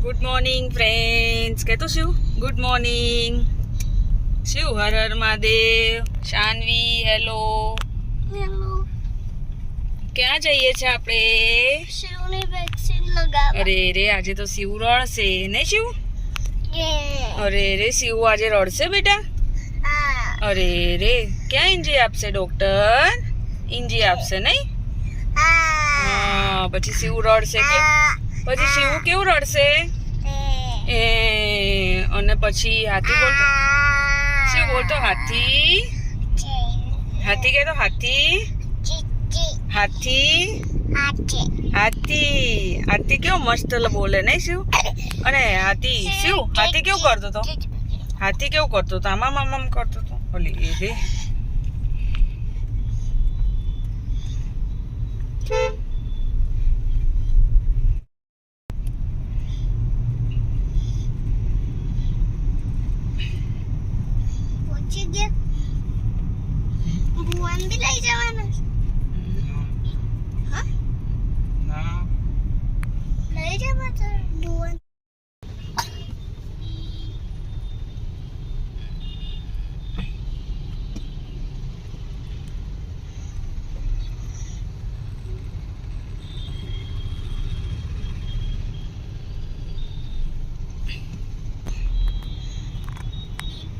Good morning friends કહેતો શું good morning Shiv Har Har Mahadev Shanvi hello ક્યાં જઈએ છે આપણે શિવની વેક્સિન લગાવ અરે રે આજે તો શિવ રડશે ને શિવ અરે રે શિવ આજે રડશે બેટા અરે રે ક્યાં ઇન્જી આપશે ડોક્ટર ઇન્જી આપશે નહીં હા પછી શિવ રડશે કે પછી શિવ કેવું રડશે? એ અને પછી હાથી બોલતો શિવ બોલતો હાથી? હાથી કહેતો હાથી? હાથી? હાથી. હાથી? કેવો મસ્ત બોલે નહીં શિવ? અને હાથી શિવ હાથી કેવું કરતો તો? હાથી કેવું કરતો હતો આમામ આમામ કરતો તો? ઓલી એ રે. બી No. લઈ જવા તો ભુવન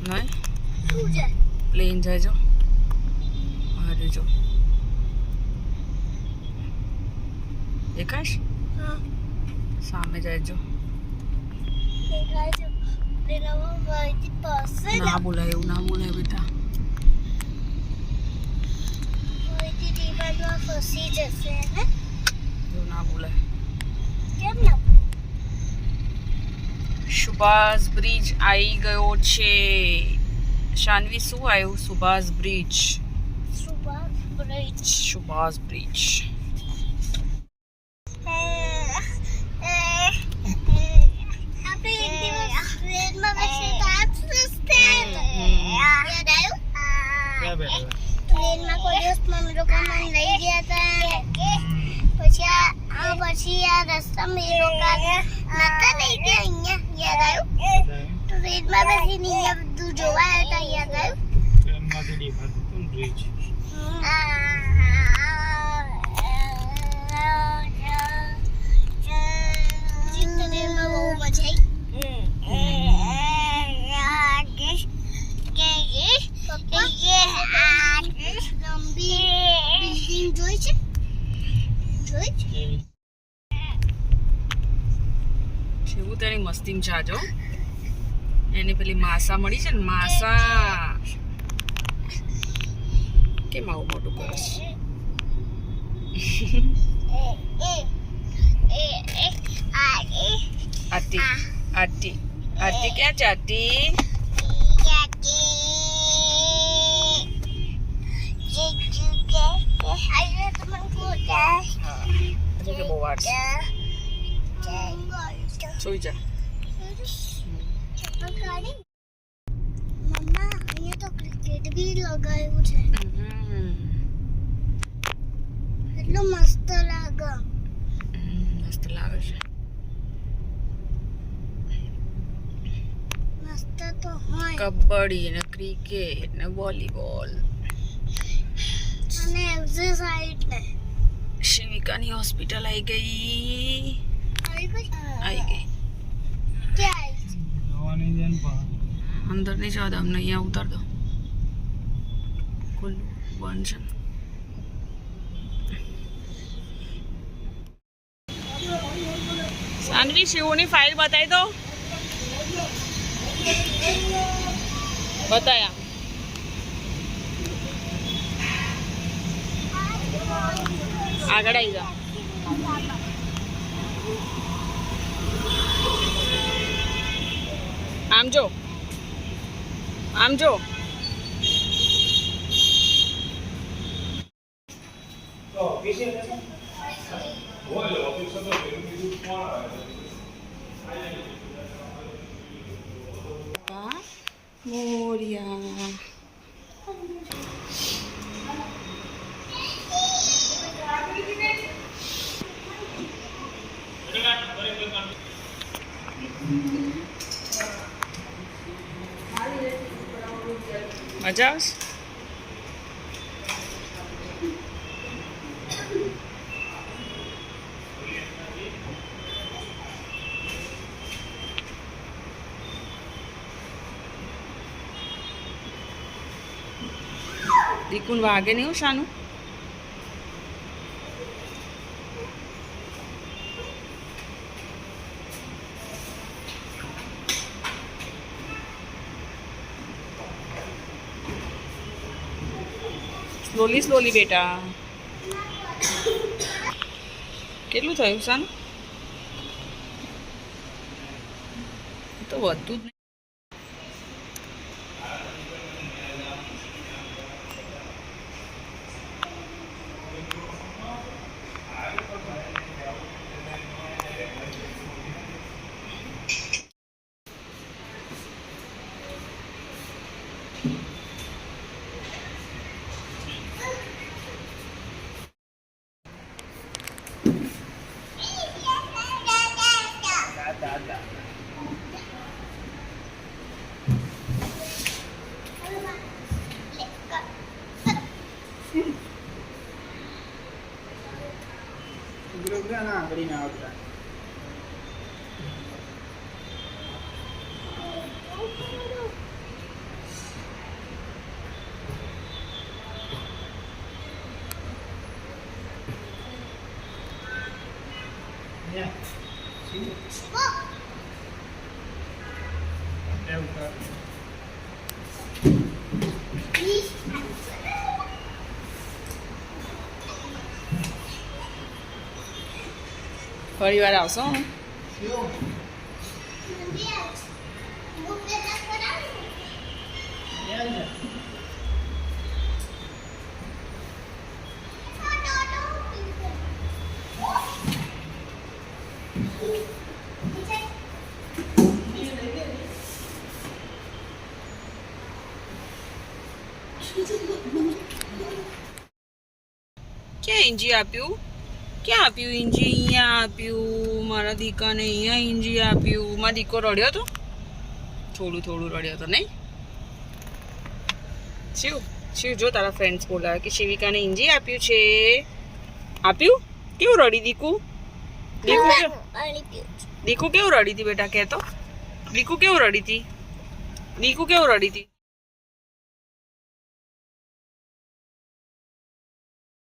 નહીં શું છે પ્લેન જજો જો દેખાશ હા સામે જજો ના બોલાય એવું ના બોલાય બેટા ફસી જશે એવું ના બોલાય કેમ ના સુભાષ બ્રિજ આવી ગયો છે શાનવી શું આવ્યું Subhash bridge bridge Bridge. Bridge ગયા હતા પછી આ પછી રસ્તામાં એ લોકો નતા લઈ ગયા અહીંયા યાદ આવ્યું ટ્રેનમાં બેસીને અહીંયા બધું જોવા આવ્યા હતા યાદ આવ્યું ટ્રેનમાં બહુ મજા આવી લંબી બિલ્ડિંગ મસ્તી છે આજો તેની એની પેલી માસા મળી છે ને? માસા. કેમ આવું મોટું કરસ આરતી આરતી આરતી ક્યાં છે આરતી હજુ કે બહુ વાર છે સુઈ જા મમ્મા અહીંયા તો ક્રિકેટ બી લગાવ્યું છે હમ. એટલું મસ્ત લાગે. મસ્ત લાગે છે. મસ્ત તો હોય. કબડ્ડી ને ક્રિકેટ ને વોલીબોલ. અને એક્સરસાઇઝ ને. શિવિકાની હોસ્પિટલ આવી ગઈ. આવી ગઈ? આવી ગઈ. ક્યાં આવી? અંદર નહીં જવા દો અમને અહીંયા ઉતાર દો. ખુલ્લું બંધ છે. સાનવી, શિવની ફાઇલ બતાવી દો. બતાયા. આગળ આવી જાઓ આમ જો. આમ જો. મોરિયા. મજા આવશે? દીકુન વાગે નહીં શાનું? સ્લોલી સ્લોલી બેટા. કેટલું થયું સાનું તો વધુ જ નહીં ફરી વાર આવશો હં? ક્યાં ઇંજી આપ્યું ક્યાં આપ્યું? ઇંજી અહીંયા આપ્યું મારા દીકાને અહીંયા ઇંજી આપ્યું. મારા દીકો રડ્યો હતો થોડું થોડું રડ્યો હતો નહીં? શિવ શિવ જો તારા ફ્રેન્ડ્સ બોલાવે કે શિવિકાને ઇન્જી આપ્યું છે. આપ્યું? કેવું રડી દીકુ? દીકુ દીકુ કેવું રડી હતી બેટા? કહેતો. દીકુ કેવું રડી હતી? દીકુ કેવું રડી હતી?